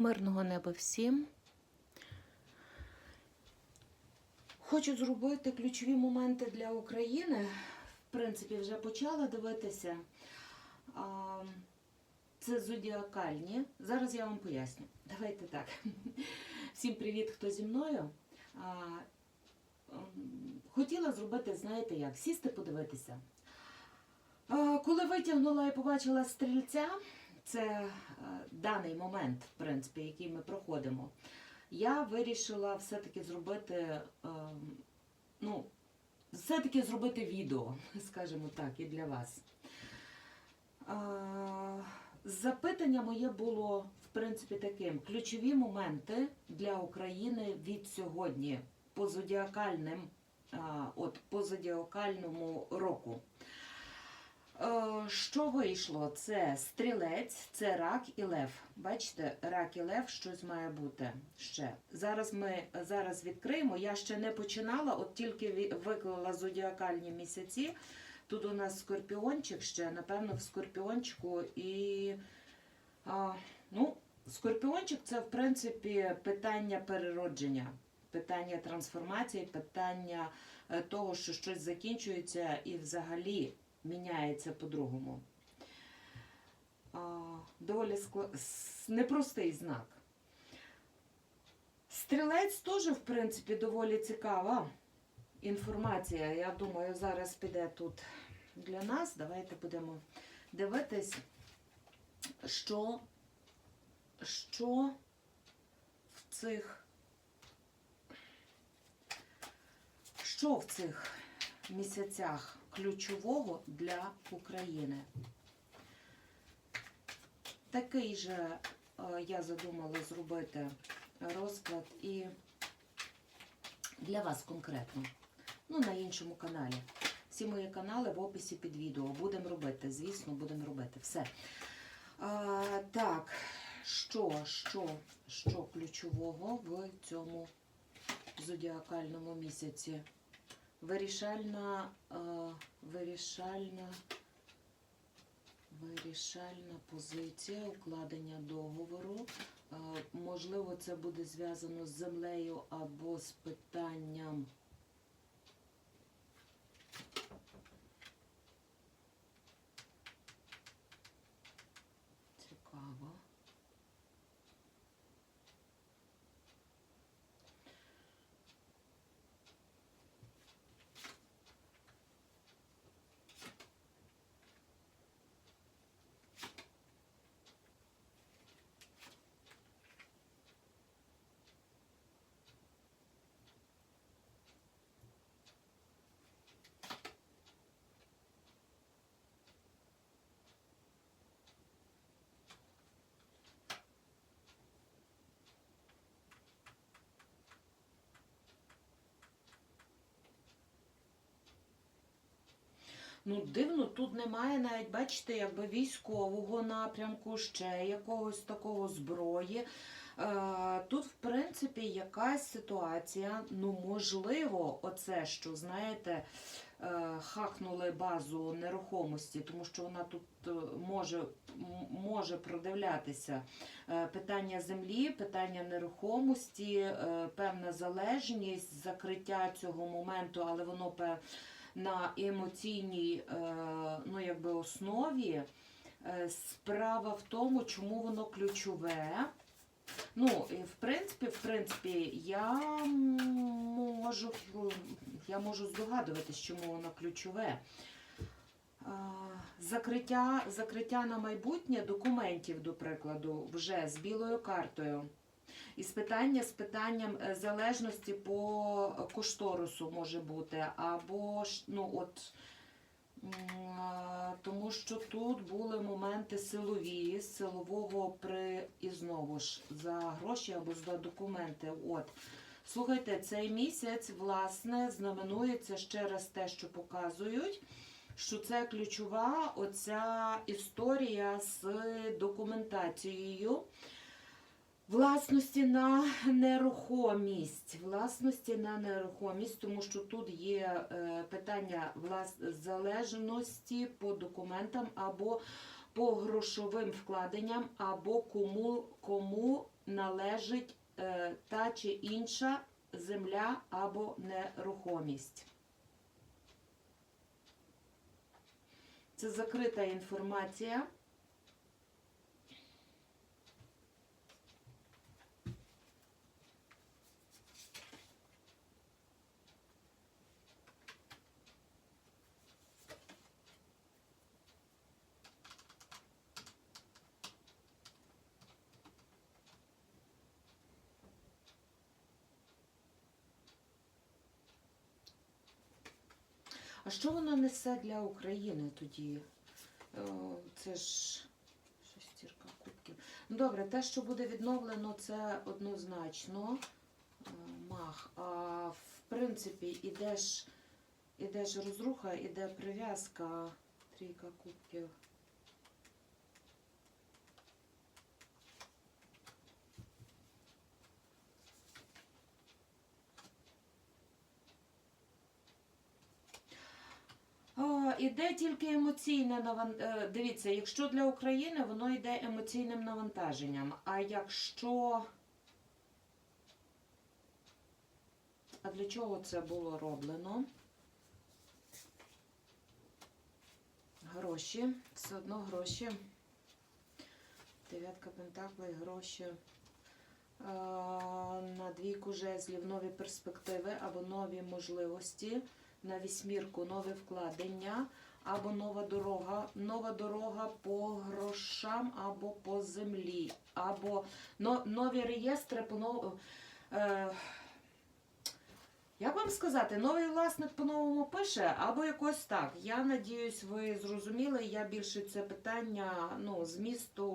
Мирного неба всім. Хочу зробити ключові моменти для України. В принципі, вже почала дивитися. Це зодіакальні. Зараз я вам поясню. Давайте так. Всім привіт, хто зі мною. Хотіла зробити, знаєте як, сісти подивитися. Коли витягнула і побачила стрільця, це е, даний момент, в принципі, який ми проходимо, я вирішила все-таки зробити, е, ну, все-таки зробити відео, скажімо так, і для вас. Е, Запитання моє було, в принципі, таким: ключові моменти для України від сьогодні по зодіакальним, от по зодіакальному року. Е, Що вийшло? Це стрілець, це рак і лев. Бачите, рак і лев щось має бути ще. Зараз ми зараз відкриємо. Я ще не починала, от тільки виклала зодіакальні місяці. Тут у нас скорпіончик ще, напевно, в скорпіончику і. А, ну, скорпіончик це, в принципі, питання переродження, питання трансформації, питання е, того, що щось закінчується і взагалі міняється по-другому. Доволі скла... с- непростий знак. Стрілець теж, в принципі, доволі цікава інформація. Я думаю, зараз піде тут для нас. Давайте будемо дивитись, що, що в цих. Що в цих місяцях ключового для України? Такий же е, я задумала зробити розклад і для вас конкретно. Ну, на іншому каналі. Всі мої канали в описі під відео. Будемо робити, звісно, будемо робити. Все. А, так, що, що, що ключового в цьому зодіакальному місяці? Вирішальна, е, вирішальна, вирішальна позиція укладення договору. Е, можливо, це буде зв'язано з землею або з питанням. Цікаво. Ну, дивно, тут немає навіть, бачите, якби військового напрямку, ще якогось такого зброї. Е, Тут, в принципі, якась ситуація, ну, можливо, оце, що, знаєте, е, хакнули базу нерухомості, тому що вона тут е, може, може продивлятися питання землі, питання нерухомості, певна залежність, закриття цього моменту, але воно на емоційній е, ну, якби основі. Е, Справа в тому, чому воно ключове. Ну, в принципі, в принципі, я можу, я можу здогадуватись, чому воно ключове. Закриття, закриття на майбутнє документів, до прикладу, вже з білою картою. І з з питанням е, залежності по кошторису може бути, або ну от, тому що тут були моменти силові, силового при і знову ж за гроші або за документи. От. Слухайте, цей місяць, власне, знаменується ще раз те, що показують, що це ключова оця історія з документацією. Власності на нерухомість, власності на нерухомість, тому що тут є е, питання влас... залежності по документам або по грошовим вкладенням або кому, кому належить е, та чи інша земля або нерухомість. Це закрита інформація. А що воно несе для України тоді? Е, Це ж шестірка кубків. Ну добре, те, що буде відновлено, це однозначно е, мах. А в принципі, іде ж, іде ж розруха, іде прив'язка, трійка кубків. О, іде тільки емоційне навантаження. Дивіться, якщо для України, воно йде емоційним навантаженням. А якщо. А для чого це було роблено? Гроші. Все одно гроші. Дев'ятка пентаклей, гроші. Е, На двійку жезлів нові перспективи або нові можливості на вісьмірку нове вкладення або нова дорога, нова дорога по грошам або по землі, або нові реєстри по нов... е, як вам сказати, новий власник по-новому пише, або якось так. Я надіюсь, ви зрозуміли. Я більше це питання ну, змісту,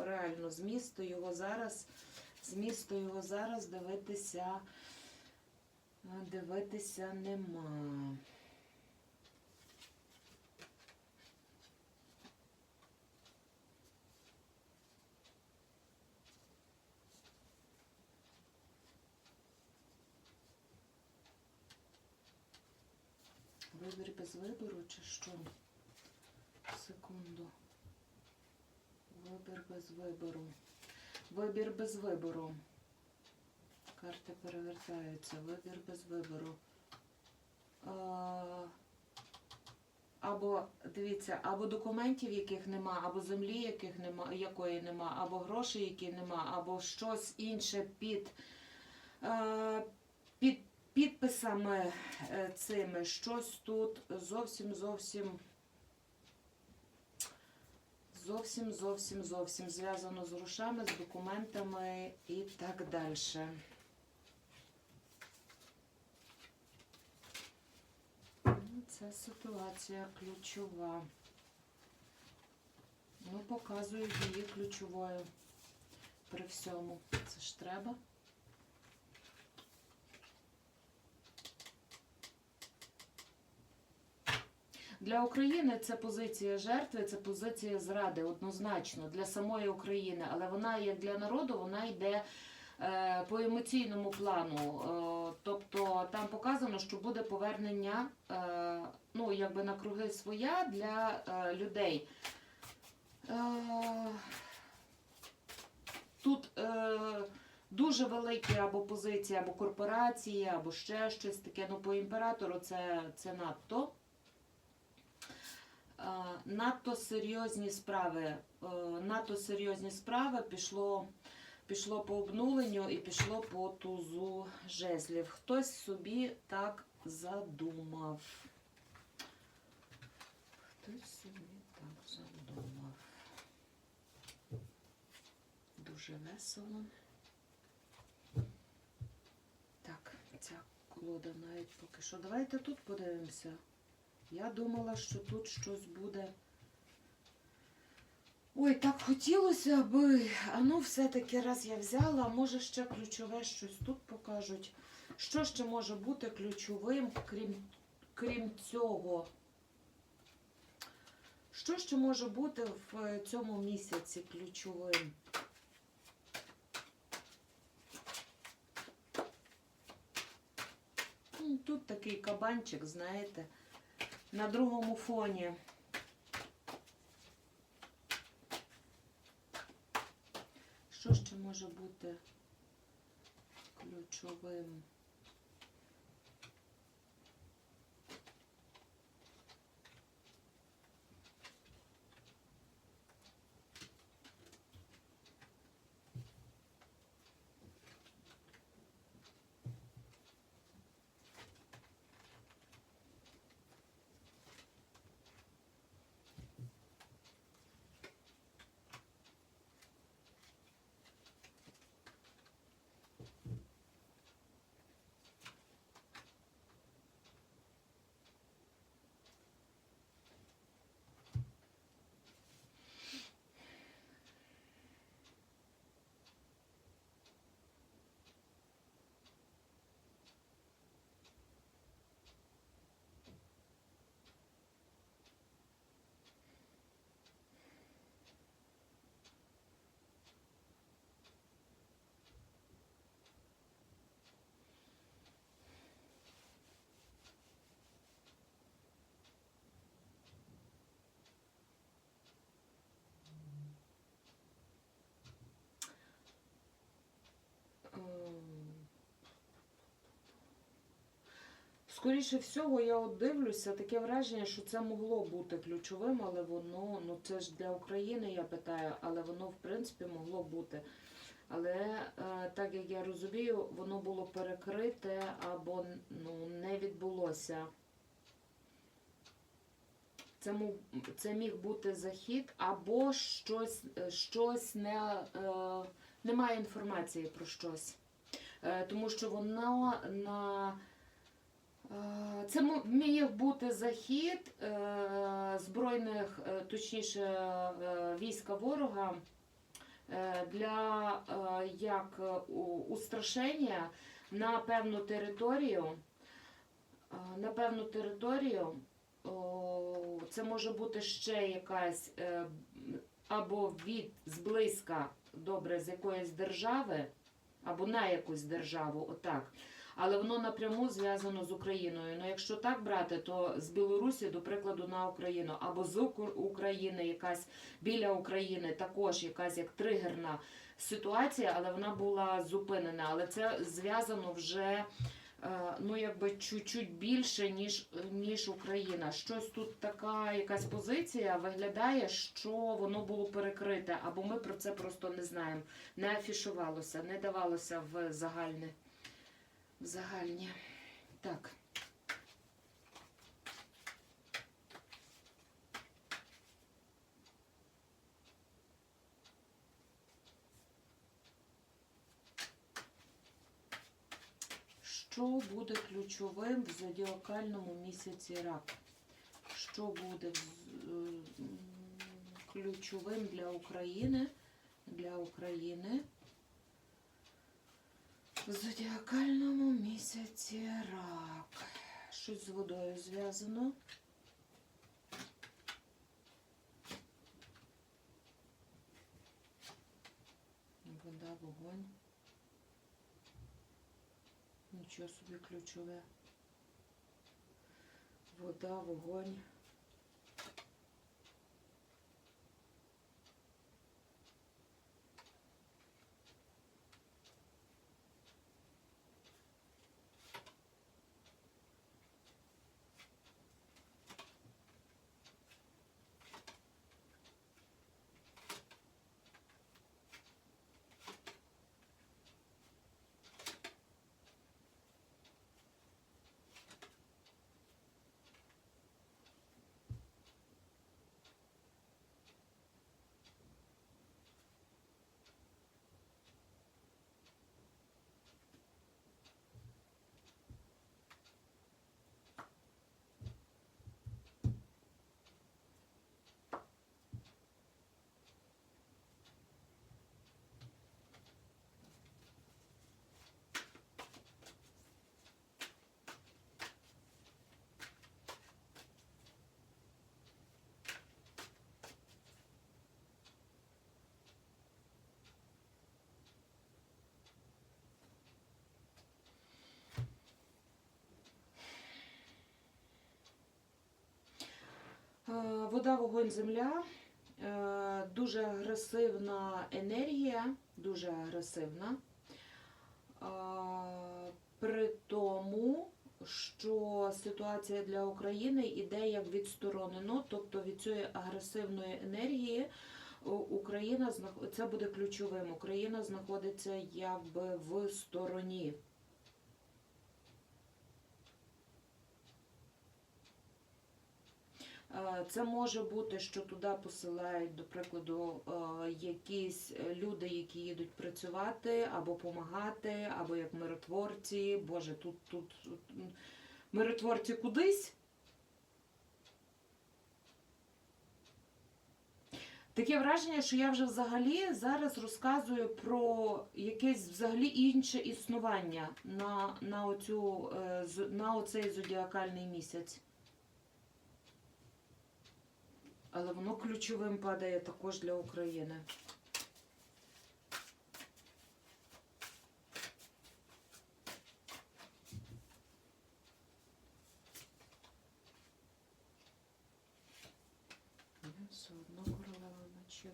е, реально змісту його зараз, змісту його зараз дивитися. Дивитися нема. Вибір без вибору чи що? Секунду. Вибір без вибору. Вибір без вибору. Карти перевертаються. Вибір без вибору. Або, дивіться, або документів, яких нема, або землі, яких нема, якої нема, або грошей, які нема, або щось інше під, під підписами е, цими. Щось тут зовсім зовсім. Зовсім, зовсім, зовсім зв'язано з грошами, з документами і так далі. Ця ситуація ключова. Ну, показую її ключовою при всьому. Це ж треба. Для України це позиція жертви, це позиція зради, однозначно для самої України, але вона як для народу, вона йде по емоційному плану. Е, тобто там показано, що буде повернення е, ну, якби на круги своя для е, людей. Е, тут е, дуже великі або позиції, або корпорації, або ще щось таке. Ну, по імператору це, це надто. Е, надто серйозні справи. е, Надто серйозні справи пішло, пішло по обнуленню і пішло по тузу жезлів. Хтось собі так задумав. Хтось собі так задумав. Дуже весело. Так, ця колода навіть поки що. Давайте тут подивимося. Я думала, що тут щось буде. Ой, так хотілося би. А ну, все-таки раз я взяла, може ще ключове щось тут покажуть. Що ще може бути ключовим, крім, крім цього? Що ще може бути в цьому місяці ключовим? Тут такий кабанчик, знаєте, на другому фоні. Що ще може бути ключовим? Скоріше всього, я от дивлюся, таке враження, що це могло бути ключовим, але воно, ну це ж для України, я питаю, але воно в принципі могло бути. Але е, так як я розумію, воно було перекрите або ну, не відбулося. Це, це міг бути захід, або щось, щось не, е, немає інформації про щось. Е, тому що воно на Це мо- міг бути захід е, збройних, е, точніше, е, війська ворога е, для е, як е, устрашення на певну територію. Е, На певну територію це може бути ще якась е, або від зблизька добре з якоїсь держави, або на якусь державу, отак але воно напряму зв'язано з Україною. Ну, якщо так брати, то з Білорусі, до прикладу, на Україну, або з України, якась біля України, також якась як тригерна ситуація, але вона була зупинена. Але це зв'язано вже. е, Ну, якби чуть-чуть більше, ніж, ніж Україна. Щось тут така якась позиція виглядає, що воно було перекрите, або ми про це просто не знаємо. Не афішувалося, не давалося в загальне в загальні. Так. Що буде ключовим в зодіакальному місяці рак? Що буде ключовим для України? Для України в зодіакальному місяці рак. Щось з водою зв'язано. Вода, вогонь. Нічого собі ключове. Вода, вогонь. Вода, вогонь, земля. Е, Дуже агресивна енергія, дуже агресивна. При тому, що ситуація для України іде як відсторонено, тобто від цієї агресивної енергії Україна це буде ключовим. Україна знаходиться якби в стороні. Це може бути, що туди посилають, до прикладу, е, якісь люди, які їдуть працювати або допомагати, або як миротворці. Боже, тут, тут м, миротворці кудись. Таке враження, що я вже взагалі зараз розказую про якесь взагалі інше існування на, на, оцю, е, на оцей зодіакальний місяць. Але воно ключовим падає також для України. Мгм, Все одно королева мечів.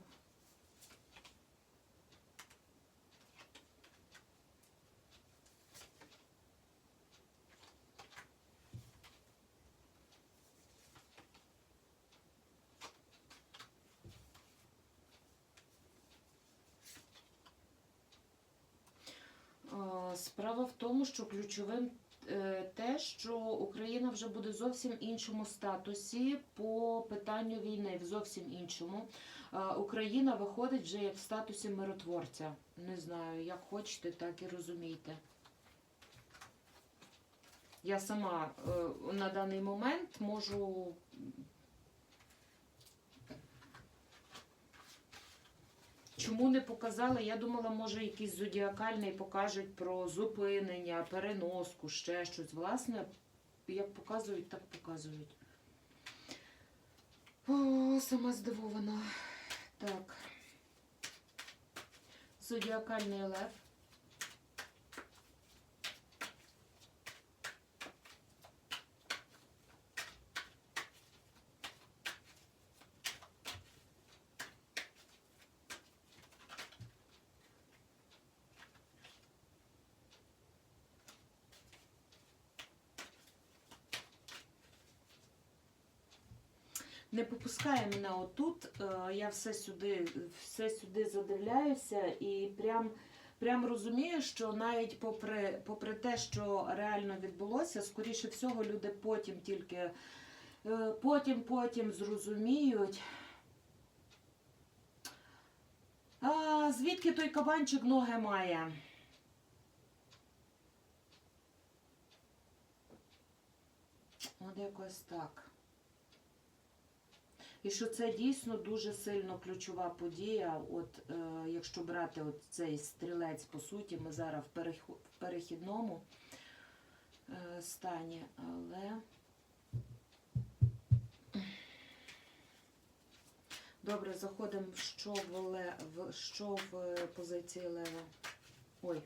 А, Справа в тому, що ключовим е, те, що Україна вже буде в зовсім іншому статусі по питанню війни, в зовсім іншому. Україна виходить вже як в статусі миротворця. Не знаю, як хочете, так і розумійте. Я сама е, на даний момент можу Чому не показали? Я думала, може, якийсь зодіакальний покажуть про зупинення, переноску, ще щось. Власне, як показують, так показують. О, сама здивована. Так. Зодіакальний лев. Не мене отут. Е, Я все сюди, все сюди задивляюся і прям, прям розумію, що навіть попри, попри те, що реально відбулося, скоріше всього, люди потім тільки е, потім, потім зрозуміють. А, звідки той кабанчик ноги має? От якось так. І що це дійсно дуже сильно ключова подія. От е, якщо брати от цей стрілець, по суті, ми зараз в, перехідному е, стані, але. Добре, заходимо що в, ле, в, що в позиції лева. Ой.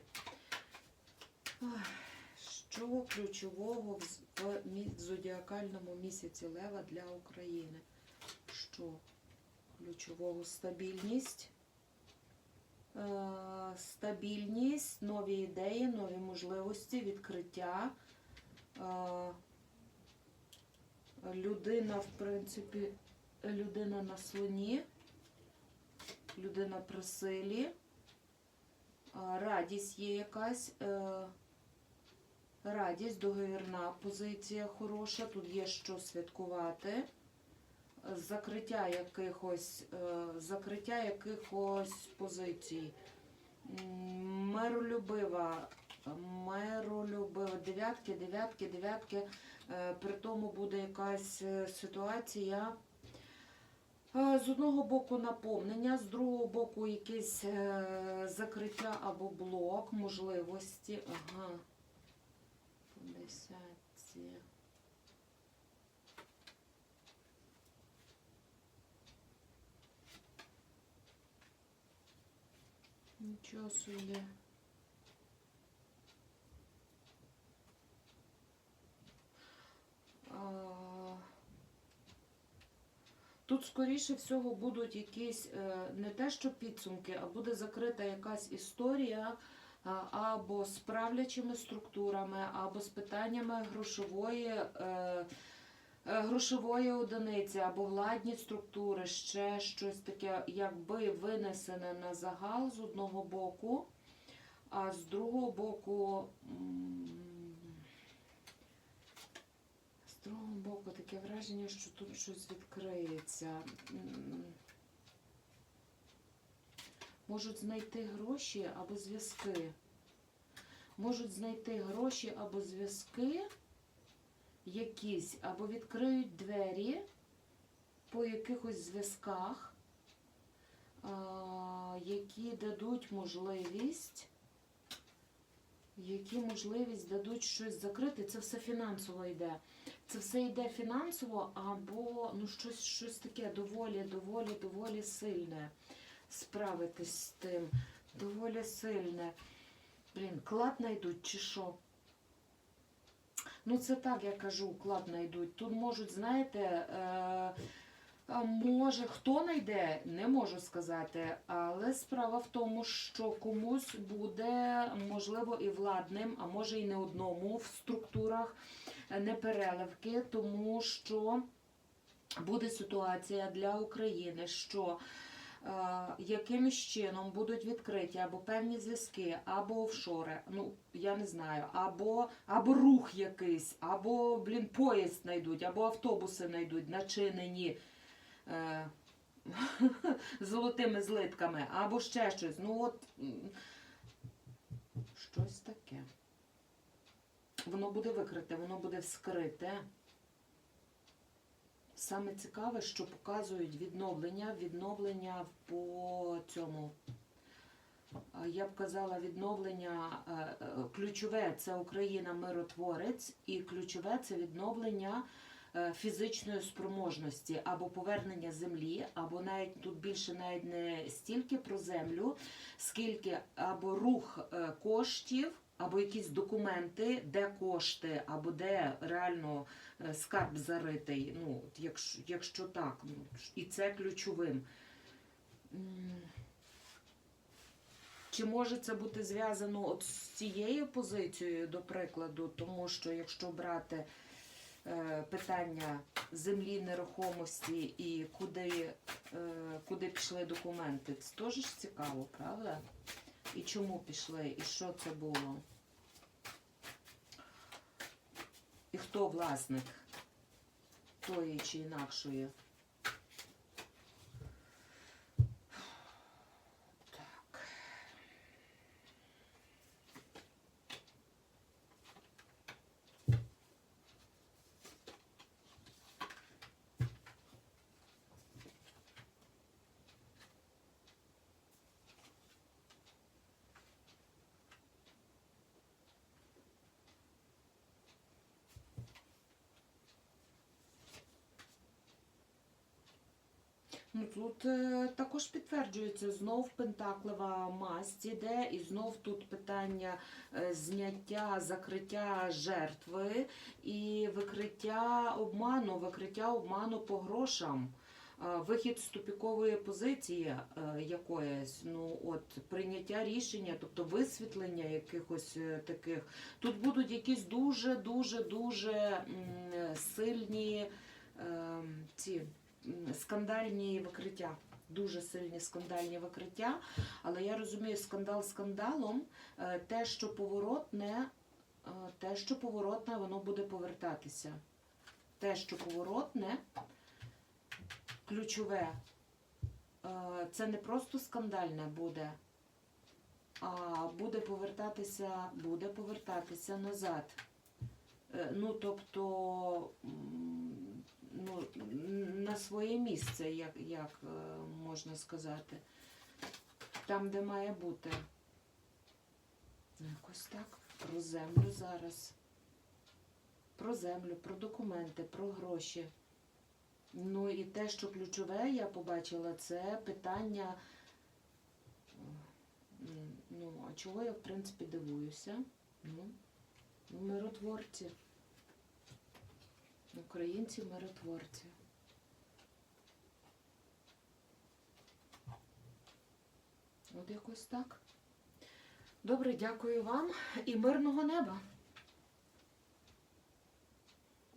Що ключового в, зодіакальному місяці лева для України? Що ключового стабільність. Е, Стабільність, нові ідеї, нові можливості, відкриття. Е, Людина, в принципі, людина на слоні, людина при силі, Е, радість є якась. Радість, договірна позиція хороша, тут є що святкувати закриття якихось е, закриття якихось позицій. Миролюбива, миролюбива, дев'ятки, дев'ятки, дев'ятки. Е, при тому буде якась е, ситуація. З одного боку наповнення, з другого боку якесь закриття або блок можливості. Ага. 50. Собі. А, Тут, скоріше всього, будуть якісь е, не те, що підсумки, а буде закрита якась історія або з правлячими структурами, або з питаннями грошової. Е, Грошової одиниці або владні структури, ще щось таке, якби винесене на загал з одного боку, а з другого боку, з другого боку таке враження, що тут щось відкриється. Можуть знайти гроші або зв'язки. Можуть знайти гроші або зв'язки якісь, або відкриють двері по якихось зв'язках, які дадуть можливість, які можливість дадуть щось закрити. Це все фінансово йде. Це все йде фінансово, або ну, щось, щось таке доволі, доволі, доволі сильне. Справитись з тим. Доволі сильне. Блін, клад знайдуть чи що? Ну, це так, я кажу, клад знайдуть. Тут можуть, знаєте, е, може хто знайде, не можу сказати. Але справа в тому, що комусь буде, можливо, і владним, а може і не одному в структурах е, непереливки, тому що буде ситуація для України, що якимось чином будуть відкриті або певні зв'язки, або офшори, ну я не знаю, або, або рух якийсь, або блін, поїзд знайдуть, або автобуси знайдуть, начинені е, золотими злитками, або ще щось. Ну от щось таке. Воно буде викрите, воно буде вскрите. Саме цікаве, що показують відновлення, відновлення по цьому. Я б казала, відновлення е, е, ключове це Україна миротворець, і ключове це відновлення е, фізичної спроможності або повернення землі, або навіть тут більше навіть не стільки про землю, скільки або рух коштів, або якісь документи, де кошти, або де реально е, скарб заритий. Ну, якщо, якщо так, ну, і це ключовим. Чи може це бути зв'язано от з цією позицією, до прикладу, тому що якщо брати е, питання землі, нерухомості і куди, е, куди пішли документи, це теж цікаво, правда? І чому пішли, і що це було? І хто власник тої чи інакшої? Так. Ну тут е, також підтверджується знов пентаклева масть іде, і знов тут питання е, зняття, закриття жертви і викриття обману, викриття обману по грошам. Е, Вихід з тупікової позиції якоїсь, ну от прийняття рішення, тобто висвітлення якихось таких. Тут будуть якісь дуже, дуже, дуже сильні е, ці скандальні викриття. Дуже сильні скандальні викриття. Але я розумію, скандал скандалом, е, те, що поворотне, е, те, що поворотне, воно буде повертатися. Те, що поворотне, ключове, е, це не просто скандальне буде, а буде повертатися, буде повертатися назад. Ну, тобто, ну, на своє місце, як, як е, можна сказати. Там, де має бути. Ну, Якось так. Про землю зараз. Про землю, про документи, про гроші. Ну і те, що ключове, я побачила, це питання. Ну, а чого я, в принципі, дивуюся? Ну, миротворці. Українці миротворці. От якось так. Добре, дякую вам і мирного неба!